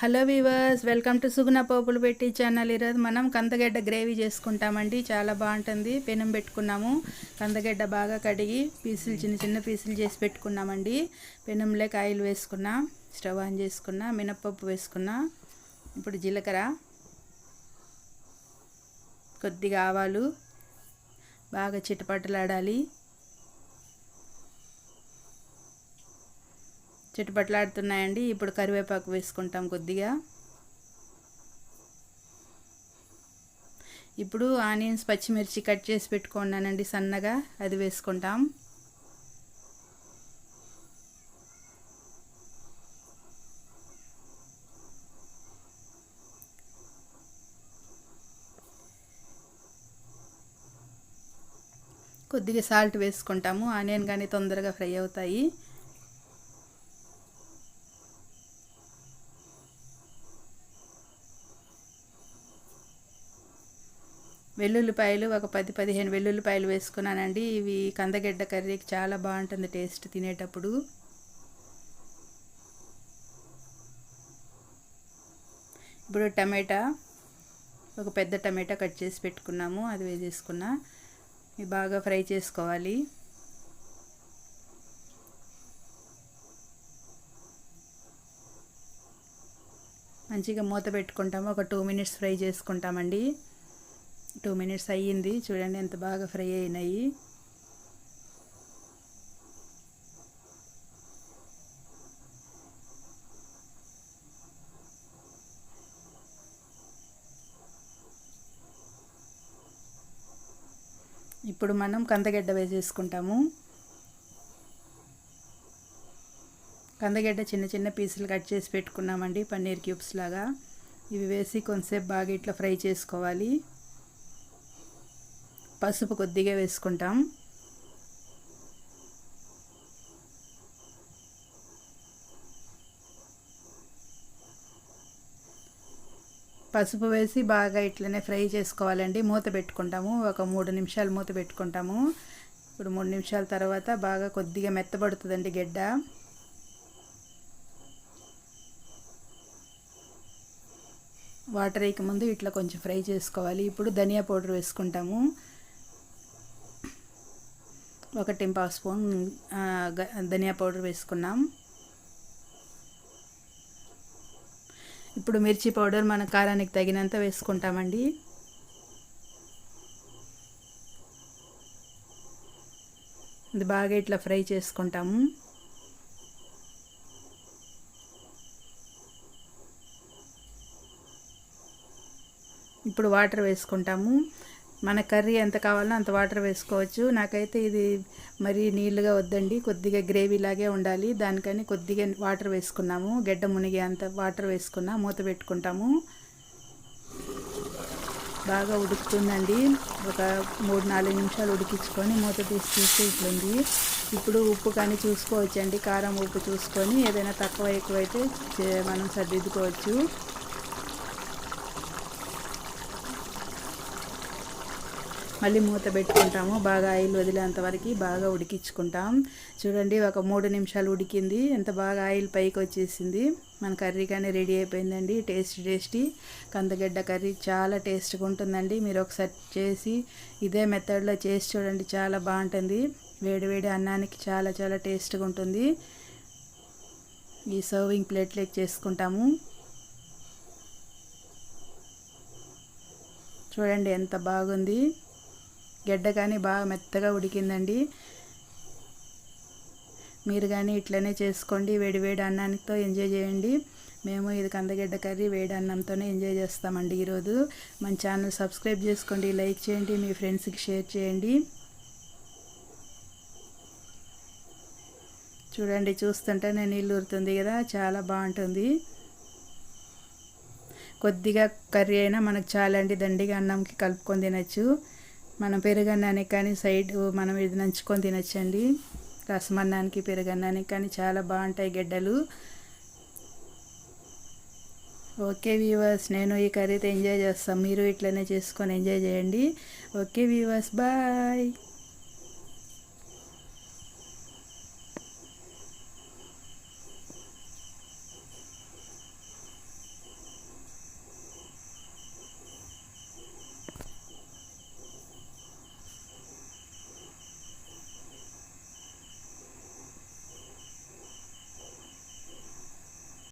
Hello viewers welcome to Suguna పోపులు పెట్టి channel. ఈరోజు మనం కందగడ్డ గ్రేవీ చేసుకుంటామండి. చాలా బాగుంటుంది. పెనం పెట్టుకున్నాము. కందగడ్డ బాగా కడిగి పీసులు చిన్న చిన్న పీసులు చేసి పెట్టుకున్నామండి. పెనంలోకి ఆయిల్ వేసుకున్నా స్టవ్ ఆన్ చేసుకున్నా మినప్పప్పు వేసుకున్నా ఇప్పుడు జీలకర్ర కొద్దిగా ఆవాలు బాగా చిటపటలాడాలి. చిటపట్లాడుతున్నాయండి ఇప్పుడు కరివేపాకు వేసుకుంటాం కొద్దిగా. ఇప్పుడు ఆనియన్స్ పచ్చిమిర్చి కట్ చేసి పెట్టుకున్నానండి సన్నగా. అది వేసుకుంటాం. కొద్దిగా సాల్ట్ వేసుకుంటాము. ఆనియన్ కానీ తొందరగా ఫ్రై అవుతాయి. వెల్లుల్లిపాయలు ఒక పది పదిహేను వెల్లుల్లిపాయలు వేసుకున్నానండి. ఇవి కందగడ్డ కర్రీకి చాలా బాగుంటుంది టేస్ట్ తినేటప్పుడు. ఇప్పుడు టమాటా ఒక పెద్ద టమాటా కట్ చేసి పెట్టుకున్నాము. అది వేసేసుకున్నా. ఇవి బాగా ఫ్రై చేసుకోవాలి. మంచిగా మూత పెట్టుకుంటాము. ఒక టూ మినిట్స్ ఫ్రై చేసుకుంటామండి. టూ మినిట్స్ అయ్యింది. చూడండి ఎంత బాగా ఫ్రై అయినాయి. ఇప్పుడు మనం కందగడ్డ వేసేసుకుంటాము. కందగడ్డ చిన్న చిన్న పీసులు కట్ చేసి పెట్టుకున్నామండి పన్నీర్ క్యూబ్స్ లాగా. ఇవి వేసి కొంతసేపు బాగా ఇట్లా ఫ్రై చేసుకోవాలి. పసుపు కొద్దిగా వేసుకుంటాం. పసుపు వేసి బాగా ఇట్లనే ఫ్రై చేసుకోవాలండి. మూత పెట్టుకుంటాము. ఒక మూడు నిమిషాలు మూత పెట్టుకుంటాము. ఇప్పుడు మూడు నిమిషాల తర్వాత బాగా కొద్దిగా మెత్తబడుతుందండి గెడ్డ. వాటర్ వేయక ముందు ఇట్లా కొంచెం ఫ్రై చేసుకోవాలి. ఇప్పుడు ధనియా పౌడర్ వేసుకుంటాము. ఒక టెంపా స్పూన్ ధనియా పౌడర్ వేసుకున్నాం. ఇప్పుడు మిర్చి పౌడర్ మన కారానికి తగినంత వేసుకుంటామండి. ఇది బాగా ఇట్లా ఫ్రై చేసుకుంటాము. ఇప్పుడు వాటర్ వేసుకుంటాము. మన కర్రీ ఎంత కావాలో అంత వాటర్ వేసుకోవచ్చు. నాకైతే ఇది మరీ నీళ్ళుగా వద్దండి. కొద్దిగా గ్రేవీ లాగే ఉండాలి. దానికని కొద్దిగా వాటర్ వేసుకున్నాము. గడ్డ మునిగే అంత వాటర్ వేసుకున్నా మూత పెట్టుకుంటాము. బాగా ఉడుకుతుందండి. ఒక మూడు నాలుగు నిమిషాలు ఉడికించుకొని మూత తీసి తీసి ఇట్లుంది ఇప్పుడు ఉప్పు కానీ చూసుకోవచ్చండి. కారం ఉప్పు చూసుకొని ఏదైనా తక్కువ ఎక్కువైతే మనం సర్దిద్దుకోవచ్చు. మళ్ళీ మూత పెట్టుకుంటాము. బాగా ఆయిల్ వదిలేంత వరకు బాగా ఉడికించుకుంటాం. చూడండి ఒక మూడు నిమిషాలు ఉడికింది. ఎంత బాగా ఆయిల్ పైకి వచ్చేసింది. మన కర్రీ కానీ రెడీ అయిపోయిందండి. Taste tasty. కందగడ్డ కర్రీ చాలా టేస్ట్గా ఉంటుందండి. మీరు ఒకసారి చేసి ఇదే మెథడ్లో చేసి చూడండి చాలా బాగుంటుంది. వేడివేడి అన్నానికి చాలా చాలా టేస్ట్గా ఉంటుంది. ఈ సర్వింగ్ ప్లేట్లోకి చేసుకుంటాము. చూడండి ఎంత బాగుంది. గడ్డ కానీ బాగా మెత్తగా ఉడికిందండి. మీరు కానీ ఇట్లనే చేసుకోండి వేడి వేడి అన్నానితో ఎంజాయ్ చేయండి. మేము ఇది కందగడ్డ కర్రీ వేడి అన్నంతోనే ఎంజాయ్ చేస్తామండి ఈరోజు. మన ఛానల్ సబ్స్క్రైబ్ చేసుకోండి లైక్ చేయండి మీ ఫ్రెండ్స్కి షేర్ చేయండి. చూడండి చూస్తుంటేనే నీళ్ళు ఊరుతుంది కదా చాలా బాగుంటుంది. కొద్దిగా కర్రీ అయినా మనకు చాలా అండి దండిగా అన్నంకి కలుపుకొని తినచ్చు. మనం పెరుగన్నానికి కానీ సైడ్ మనం ఇది నంచుకొని తినచ్చండి. రసమన్నానికి పెరుగన్నానికి కానీ చాలా బాగుంటాయి గడ్డలు. ఓకే వ్యూవర్స్ నేను ఈ కర్రీతో ఎంజాయ్ చేస్తాను. మీరు ఇట్లనే చేసుకొని ఎంజాయ్ చేయండి. Okay viewers bye.